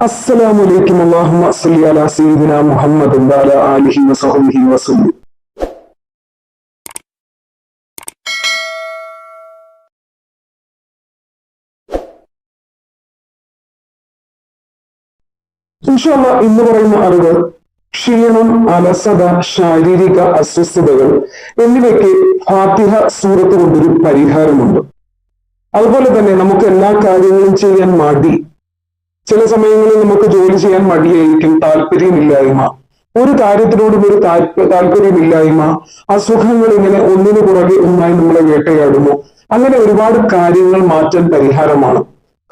അസ്സലാമു അലൈക്കും അല്ലാഹുമ്മ സല്ലി അലാ സയ്യിദിന മുഹമ്മദ് വഅല ആലിഹി വസഹ്ബിഹി വസല്ലം. ഇൻഷാല്ല ഇന്ന് പറയുന്ന അറിവ് ക്ഷീണം അലസത ശാരീരിക അസ്വസ്ഥതകൾ എന്നിവയ്ക്ക് ഫാത്തിഹ സൂറത്ത് കൊണ്ടൊരു പരിഹാരമുണ്ട്. അതുപോലെ തന്നെ നമുക്ക് എല്ലാ കാര്യങ്ങളും ചെയ്യാൻ മടി ചില സമയങ്ങളിൽ നമുക്ക് ജോലി ചെയ്യാൻ മടിയായിരിക്കും താല്പര്യമില്ലായ്മ. ഒരു കാര്യത്തിനോടും ഒരു താല്പ- താല്പര്യമില്ലായ്മ അസുഖങ്ങൾ ഇങ്ങനെ ഒന്നിനു പുറകെ ഒന്നായി നമ്മളെ വേട്ടയാടുന്നു. അങ്ങനെ ഒരുപാട് കാര്യങ്ങൾ മാറ്റാൻ പരിഹാരമാണ്.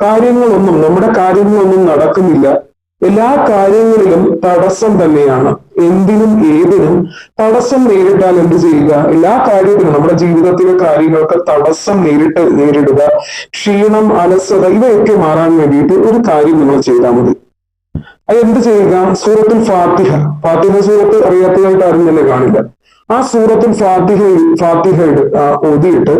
കാര്യങ്ങളൊന്നും നമ്മുടെ കാര്യങ്ങളൊന്നും നടക്കുന്നില്ല. എല്ലാ കാര്യങ്ങളിലും തടസ്സം തന്നെയാണ്. എന്തിനും ഏതിനും തടസ്സം നേരിട്ടാൽ എന്ത് ചെയ്യുക? എല്ലാ കാര്യത്തിനും നമ്മുടെ ജീവിതത്തിലെ കാര്യങ്ങൾക്ക് തടസ്സം നേരിട്ട് നേരിടുക. ക്ഷീണം അലസത ഇവയൊക്കെ മാറാൻ വേണ്ടിയിട്ട് ഒരു കാര്യം നിങ്ങൾ ചെയ്താൽ മതി. അത് എന്ത് ചെയ്യുക? സൂറത്തുൽ ഫാത്തിഹ. ഫാത്തിഹ സൂറത്ത് അറിയാത്തതായിട്ട് ആരും തന്നെ കാണില്ല. ആ സൂറത്തുൽ ഫാത്തിഹ ഫാത്തിഹ ഒതിയിട്ട്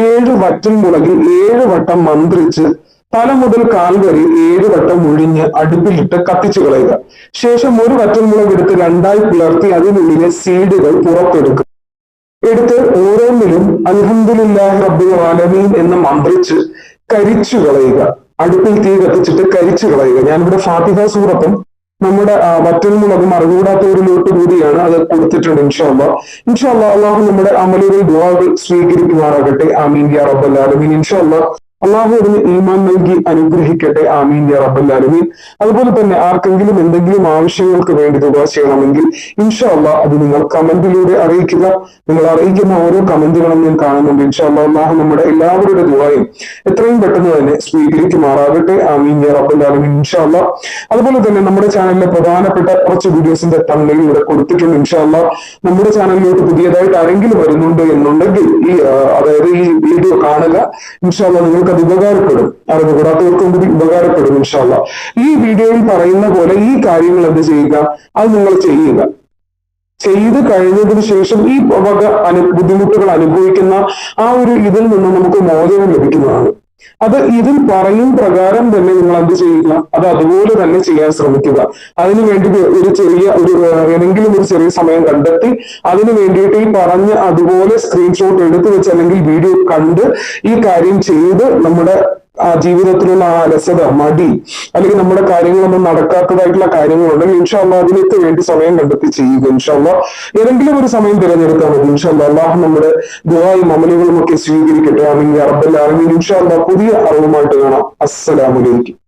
ഏഴ് വറ്റൻ മുളകിൽ ഏഴ് വട്ടം മന്ത്രിച്ച് തല മുതൽ കാൽ വരെ ഏഴ് വട്ടം ഒഴിഞ്ഞ് അടുപ്പിലിട്ട് കത്തിച്ചു കളയുക. ശേഷം ഒരു വട്ടം മുളക് എടുത്ത് രണ്ടായി പുലർത്തി അതിനുള്ളിലെ സീഡുകൾ പുറത്തെടുക്കുക. എടുത്ത് ഓരോന്നിലും അൽഹംദുലില്ലാഹി റബ്ബിൽ ആലമീൻ എന്ന് മന്ത്രിച്ച് കരിച്ചു കളയുക. അടുപ്പിൽ തീ കത്തിച്ചിട്ട് കരിച്ചു കളയുക. ഞാനിവിടെ ഫാത്തിഹ സൂറത്തും നമ്മുടെ ആ, വറ്റൽ മുളകും അറിവുകൂടാത്തവരിലോട്ട് കൂടിയാണ് അത് കൊടുത്തിട്ടുണ്ട് ഇൻഷാല്ല ഇൻഷാല്ല അള്ളാഹു നമ്മുടെ അമലുകൾ ദുവാകൾ സ്വീകരിക്കുമാറാകട്ടെ. ആമീൻ യാ റബ്ബൽ ഇൻഷാല്ല അള്ളാഹു അതിന് ഈമാൻ നൽകി അനുഗ്രഹിക്കട്ടെ. ആമീൻ യാ അതുപോലെ തന്നെ ആർക്കെങ്കിലും എന്തെങ്കിലും ആവശ്യങ്ങൾക്ക് വേണ്ടി തുക ചെയ്യണമെങ്കിൽ ഇൻഷാല്ല അത് നിങ്ങൾ കമന്റിലൂടെ അറിയിക്കുക. നിങ്ങൾ അറിയിക്കുന്ന ഓരോ കമന്റുകളും ഞാൻ കാണുന്നുണ്ട്. ഇൻഷാല്ല അള്ളാഹു നമ്മുടെ എല്ലാവരുടെ ദുബായും എത്രയും പെട്ടെന്ന് തന്നെ സ്വീകരിക്കുമാറാകട്ടെ ആമീൻ യാ റബ്ബൽ ഇൻഷാല്ല അതുപോലെ തന്നെ നമ്മുടെ ചാനലിലെ പ്രധാനപ്പെട്ട കുറച്ച് വീഡിയോസിന്റെ തമ്മിൽ ഇവിടെ കൊടുത്തിട്ടുണ്ട് ഇൻഷാല്ല നമ്മുടെ ചാനലിലോട്ട് പുതിയതായിട്ട് ആരെങ്കിലും വരുന്നുണ്ട് എന്നുണ്ടെങ്കിൽ ഈ അതായത് ഈ വീഡിയോ കാണുക. ഇൻഷാല്ല നിങ്ങൾക്ക് അത് ഉപകാരപ്പെടും. അറിവ് കൂടാത്തവർക്കും കൂടി ഉപകാരപ്പെടും ഇൻഷാല്ല ഈ വീഡിയോയിൽ പറയുന്ന പോലെ ഈ കാര്യങ്ങൾ എന്ത് ചെയ്യുക? അത് നിങ്ങൾ ചെയ്യുക. ചെയ്ത് കഴിഞ്ഞതിന് ശേഷം ഈ വക അനു ബുദ്ധിമുട്ടുകൾ അനുഭവിക്കുന്ന ആ ഒരു ഇതിൽ നിന്ന് നമുക്ക് മോചനം ലഭിക്കുന്നതാണ്. അത് ഇതിൽ പറയും പ്രകാരം തന്നെ നിങ്ങൾ എന്ത് ചെയ്യുക. അത് അതുപോലെ തന്നെ ചെയ്യാൻ ശ്രമിക്കുക. അതിനു വേണ്ടി ഒരു ചെറിയ ഒരു ഏതെങ്കിലും ഒരു ചെറിയ സമയം കണ്ടെത്തി അതിനു വേണ്ടിയിട്ട് ഈ പറഞ്ഞ അതുപോലെ സ്ക്രീൻഷോട്ട് എടുത്തു വെച്ച് അല്ലെങ്കിൽ വീഡിയോ കണ്ട് ഈ കാര്യം ചെയ്ത് നമ്മുടെ ആ ജീവിതത്തിലുള്ള ആ അലസത മടി അല്ലെങ്കിൽ നമ്മുടെ കാര്യങ്ങളൊന്നും നടക്കാത്തതായിട്ടുള്ള കാര്യങ്ങളുണ്ടെങ്കിൽ ഇൻഷാല്ല അതിനൊക്കെ വേണ്ടി സമയം കണ്ടെത്തി ചെയ്യുക ഇൻഷാല്ല ഏതെങ്കിലും ഒരു സമയം തിരഞ്ഞെടുത്താൽ മതി ഇൻഷാല്ല അള്ളാഹു നമ്മുടെ ദുആയും അമലുകളും ഒക്കെ സ്വീകരിക്കട്ടെ അല്ലെങ്കിൽ അറബല്ല അല്ലെങ്കിൽ ഇൻഷാല്ല പുതിയ അറിവുമായിട്ട് കാണാം. അസ്സലാമലൈക്കും